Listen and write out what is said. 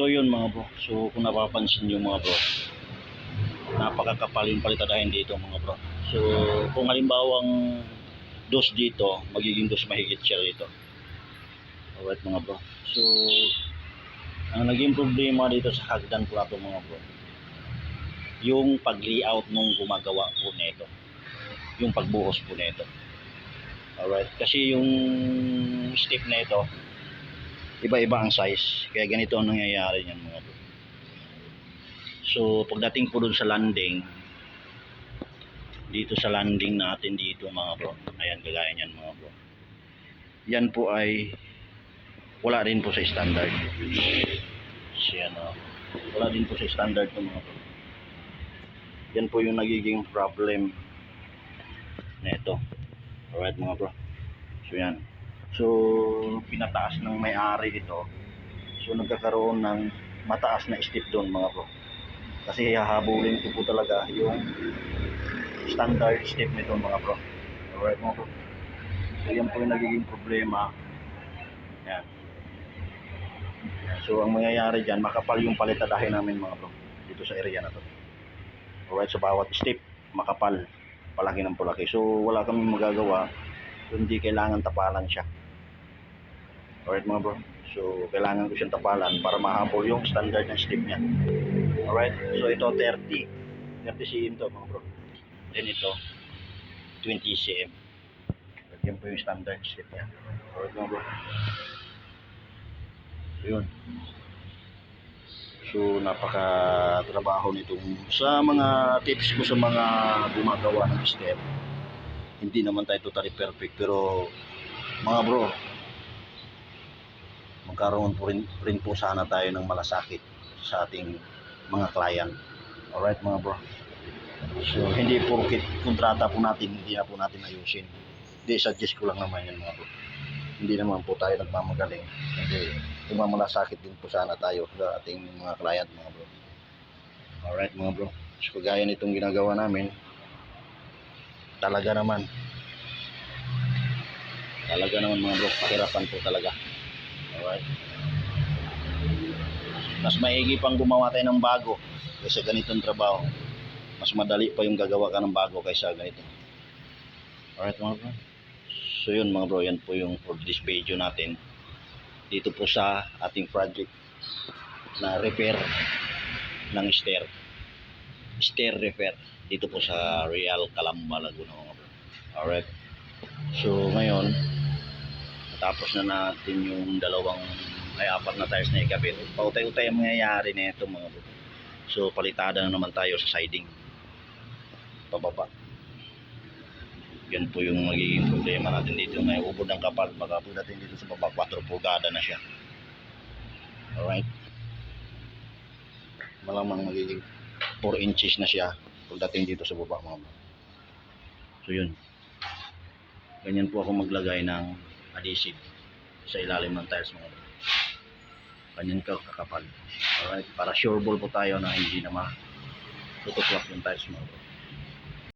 So yun mga bro. So kung napapansin nyo mga bro, napakakapal yung palitadahin dito mga bro. So kung halimbawang dos dito, magiging dos mahigit siya dito. Alright mga bro. So ang naging problema dito sa hagdan po nato mga bro, yung pag-layout nung gumagawa po nito. Yung pagbuhos po nito. Alright. Kasi yung step na ito, iba-iba ang size. Kaya ganito ang nangyayari niyan mga bro. So, pagdating po dun sa landing, dito sa landing natin dito mga bro. Ayan, kagaya niyan mga bro. Yan po ay wala din po sa standard. Siya no. Wala din po sa standard ng mga bro. Yan po yung nagiging problem na ito. Alright mga bro. So yan. So, pinataas ng may-ari ito. So, nagkakaroon ng mataas na step doon mga bro. Kasi hahabulin ko po talaga yung standard step nito mga bro. Alright mga bro. So, yan po yung nagiging problema. Yan. So, ang mangyayari dyan, makapal yung palitadahin namin mga bro. Dito sa area na to. Alright, sa bawat step, makapal. Palaki ng palaki. So, wala kami magagawa. Hindi kailangan tapalan siya. Alright mga bro. So, kailangan ko siyang tapalan para mahabol yung standard ng step niya. Alright. So, ito 30. 30 cm to mga bro. Then ito, 20 cm. Yan po yung standard step niya. Alright mga bro. So, yun. So, napaka-trabaho nitong sa mga tips ko sa mga gumagawa ng step. Hindi naman tayo totally perfect pero mga bro, magkaroon po rin, rin po sana tayo ng malasakit sa ating mga client. Alright mga bro. So, hindi porkit kontrata po natin, hindi na po natin ayusin. Hindi, suggest ko lang naman yan mga bro. Hindi naman po tayo nagmamagaling. Hindi, tumamalasakit din po sana tayo sa ating mga client mga bro. Alright mga bro. So, kagaya nitong ginagawa namin, talaga naman, talaga naman mga bro, pahirapan po talaga. Alright. Mas maigi pang gumawa tayo ng bago kaysa ganitong trabaho. Mas madali pa yung gagawa ka ng bago kaysa ganito. Alright mga bro. So yun mga bro, yan po yung for this video natin. Dito po sa ating project na repair ng stair. Stair repair. Dito po sa Real Calamba, Laguna mga bro. Alright. So ngayon, tapos na natin yung dalawang ay apat na tires na ikabit. Pautay-utay ang mangyayari na ito mga bro. So palitada na naman tayo sa siding. Pababa. Yan po yung magiging problema natin dito. May ubod ng kapal. Baka po natin dito sa baba 4 pulgada na siya. Alright. Malamang magiging 4 inches na siya pagdating dito sa baba mga bro. So yun. Ganyan po ako maglagay ng adhesive sa ilalim ng tiles mga bro. Ganyan ka kakapal. Alright, para sure ball po tayo na hindi na matutuklap yung tiles mga bro.